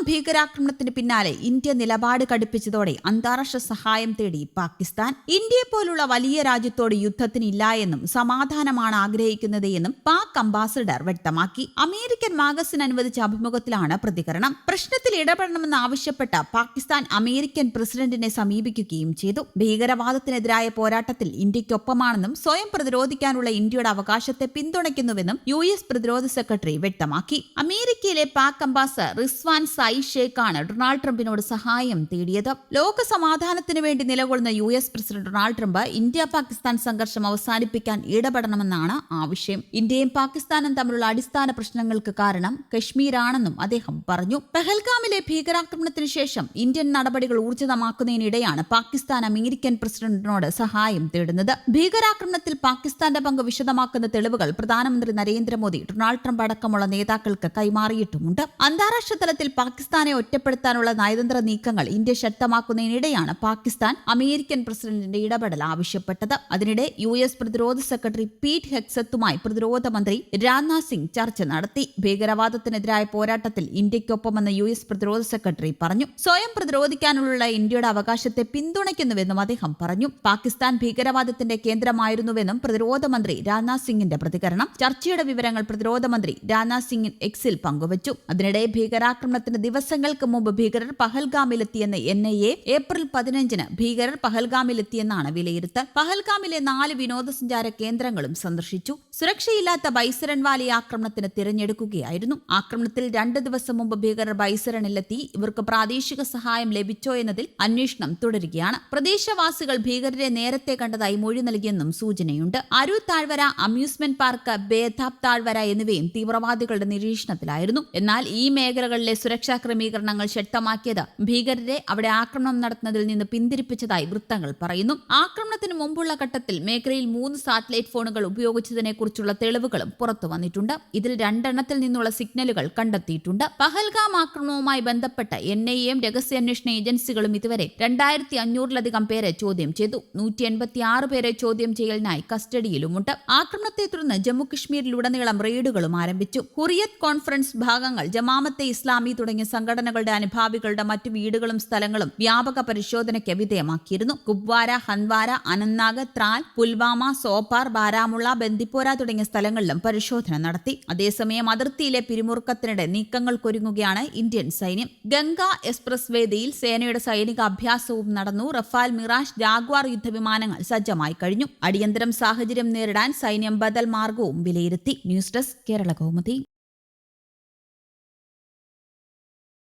പഹൽഗാം ഭീകരാക്രമണത്തിന് പിന്നാലെ ഇന്ത്യ നിലപാട് കടുപ്പിച്ചതോടെ അന്താരാഷ്ട്ര സഹായം തേടി പാകിസ്ഥാൻ ഇന്ത്യയെ പോലുള്ള വലിയ രാജ്യത്തോട് യുദ്ധത്തിനില്ല എന്നും സമാധാനമാണ് ആഗ്രഹിക്കുന്നത് എന്നും പാക് അംബാസഡർ വ്യക്തമാക്കി. അമേരിക്കൻ മാഗസിൻ അനുവദിച്ച അഭിമുഖത്തിലാണ് പ്രതികരണം. പ്രശ്നത്തിൽ ഇടപെടണമെന്ന് ആവശ്യപ്പെട്ട പാകിസ്ഥാൻ അമേരിക്കൻ പ്രസിഡന്റിനെ സമീപിക്കുകയും ചെയ്തു. ഭീകരവാദത്തിനെതിരായ പോരാട്ടത്തിൽ ഇന്ത്യക്കൊപ്പമാണെന്നും സ്വയം പ്രതിരോധിക്കാനുള്ള ഇന്ത്യയുടെ അവകാശത്തെ പിന്തുണയ്ക്കുന്നുവെന്നും യു പ്രതിരോധ സെക്രട്ടറി വ്യക്തമാക്കി. അമേരിക്കയിലെ പാക് അംബാസഡർ റിസ്വാൻ സൈ ഷേഖാണ് ഡൊണാൾഡ് ട്രംപിനോട് സഹായം തേടിയത്. ലോക സമാധാനത്തിന് വേണ്ടി നിലകൊള്ളുന്ന U S president Donald Trump India Pakistan സംഘർഷം അവസാനിപ്പിക്കാൻ ഇടപെടണമെന്നാണ് ആവശ്യം. ഇന്ത്യയും പാകിസ്ഥാനും തമ്മിലുള്ള അടിസ്ഥാന പ്രശ്നങ്ങൾക്ക് കാരണം കശ്മീരാണെന്നും അദ്ദേഹം പറഞ്ഞു. പെഹൽഗാമിലെ ഭീകരാക്രമണത്തിന് ശേഷം ഇന്ത്യൻ നടപടികൾ ഊർജിതമാക്കുന്നതിനിടെയാണ് പാകിസ്ഥാൻ അമേരിക്കൻ പ്രസിഡന്റിനോട് സഹായം തേടുന്നത്. ഭീകരാക്രമണത്തിൽ പാകിസ്ഥാന്റെ പങ്ക് വിശദമാക്കുന്ന തെളിവുകൾ പ്രധാനമന്ത്രി നരേന്ദ്രമോദി ഡൊണാൾഡ് ട്രംപ് അടക്കമുള്ള നേതാക്കൾക്ക് കൈമാറിയിട്ടുമുണ്ട്. അന്താരാഷ്ട്ര തലത്തിൽ പാകിസ്ഥാനെ ഒറ്റപ്പെടുത്താനുള്ള നയതന്ത്ര നീക്കങ്ങൾ ഇന്ത്യ ശക്തമാക്കുന്നതിനിടെയാണ് പാകിസ്ഥാൻ അമേരിക്കൻ പ്രസിഡന്റിന്റെ ഇടപെടൽ ആവശ്യപ്പെട്ടത്. അതിനിടെ യു എസ് പ്രതിരോധ സെക്രട്ടറി പീറ്റ് ഹെക്സത്തുമായി പ്രതിരോധ മന്ത്രി രാജ്നാഥ് സിംഗ് ചർച്ച നടത്തി. ഭീകരവാദത്തിനെതിരായ പോരാട്ടത്തിൽ ഇന്ത്യയ്ക്കൊപ്പമെന്ന് യു എസ് പ്രതിരോധ സെക്രട്ടറി പറഞ്ഞു. സ്വയം പ്രതിരോധിക്കാനുള്ള ഇന്ത്യയുടെ അവകാശത്തെ പിന്തുണയ്ക്കുന്നുവെന്നും അദ്ദേഹം പറഞ്ഞു. പാകിസ്ഥാൻ ഭീകരവാദത്തിന്റെ കേന്ദ്രമായിരുന്നുവെന്നും പ്രതിരോധ മന്ത്രി രാജ്നാഥ് സിംഗിന്റെ പ്രതികരണം. ചർച്ചയുടെ വിവരങ്ങൾ പ്രതിരോധ മന്ത്രി രാജ്നാഥ് സിംഗ് എക്സിൽ പങ്കുവച്ചു. അതിനിടെ ഭീകരാക്രമണത്തിന് ദിവസങ്ങൾക്ക് മുമ്പ് ഭീകരർ പഹൽഗാമിലെത്തിയെന്ന് എൻ ഐ എ ഏപ്രിൽ പതിനഞ്ചിന് ഭീകരർ പഹൽഗാമിലെത്തിയെന്നാണ് വിലയിരുത്തൽ. പഹൽഗാമിലെ നാല് വിനോദസഞ്ചാര കേന്ദ്രങ്ങളും സന്ദർശിച്ചു. സുരക്ഷയില്ലാത്ത ബൈസരൺ വാലി ആക്രമണത്തിന് തിരഞ്ഞെടുക്കുകയായിരുന്നു. ആക്രമണത്തിൽ രണ്ട് ദിവസം മുമ്പ് ഭീകരർ ബൈസരണിലെത്തി ഇവർക്ക് പ്രാദേശിക സഹായം ലഭിച്ചോ എന്നതിൽ അന്വേഷണം തുടരുകയാണ്. പ്രദേശവാസികൾ ഭീകരരെ നേരത്തെ കണ്ടതായി മൊഴി നൽകിയെന്നും സൂചനയുണ്ട്. അരു താഴ്വര അമ്യൂസ്മെന്റ് പാർക്ക് ബേധാബ് താഴ്വര എന്നിവയും തീവ്രവാദികളുടെ നിരീക്ഷണത്തിലായിരുന്നു. എന്നാൽ ഈ മേഖലകളിലെ സുരക്ഷാ ക്രമീകരണങ്ങൾ ശക്തമാക്കിയത്. ഭീകരരെ അവിടെ ആക്രമണം നടത്തുന്നതിൽ നിന്ന് പിന്തിരിപ്പിച്ചതായി വൃത്തങ്ങൾ പറയുന്നു. ആക്രമണത്തിന് മുമ്പുള്ള ഘട്ടത്തിൽ മേഖലയിൽ മൂന്ന് സാറ്റലൈറ്റ് ഫോണുകൾ ഉപയോഗിച്ചതിനെക്കുറിച്ചുള്ള തെളിവുകളും പുറത്തു വന്നിട്ടുണ്ട്. ഇതിൽ രണ്ടെണ്ണത്തിൽ നിന്നുള്ള സിഗ്നലുകൾ കണ്ടെത്തിയിട്ടുണ്ട്. പഹൽഗാം ആക്രമണവുമായി ബന്ധപ്പെട്ട് എൻ ഐ എം രഹസ്യാന്വേഷണ ഏജൻസികളും ഇതുവരെ രണ്ടായിരത്തി അഞ്ഞൂറിലധികം പേരെ ചോദ്യം ചെയ്തു. നൂറ്റി എൺപത്തി ആറ് പേരെ ചോദ്യം ചെയ്യലിനായി കസ്റ്റഡിയിലുമുണ്ട്. ആക്രമണത്തെ തുടർന്ന് ജമ്മു കശ്മീരിലുടനീളം റെയ്ഡുകളും ആരംഭിച്ചു. ഹുറിയത്ത് കോൺഫറൻസ് ഭാഗങ്ങൾ ജമാമത്തെ ഇസ്ലാമി തുടങ്ങിയ സംഘടനകളുടെ അനുഭാവികളുടെ മറ്റു വീടുകളും സ്ഥലങ്ങളും വ്യാപക പരിശോധനയ്ക്ക് വിധേയമാക്കിയിരുന്നു. കുപ്വാര ഹൻവാര അനന്ത്നാഗ് ത്രാൽ പുൽവാമ സോപ്പാർ ബാരാമുള്ള ബന്ദിപ്പോര തുടങ്ങിയ സ്ഥലങ്ങളിലും പരിശോധന നടത്തി. അതേസമയം അതിർത്തിയിലെ പിരിമുറുക്കത്തിനിടെ നീക്കങ്ങൾക്കൊരുങ്ങുകയാണ് ഇന്ത്യൻ സൈന്യം. ഗംഗ എക്സ്പ്രസ് വേദിയിൽ സേനയുടെ സൈനിക അഭ്യാസവും നടന്നു. റഫാൽ മിറാഷ് ജാഗ്വാർ യുദ്ധവിമാനങ്ങൾ സജ്ജമായി കഴിഞ്ഞു. അടിയന്തരം സാഹചര്യം നേരിടാൻ സൈന്യം ബദൽ മാർഗവും വിലയിരുത്തി. News desk Kerala Kaumudi.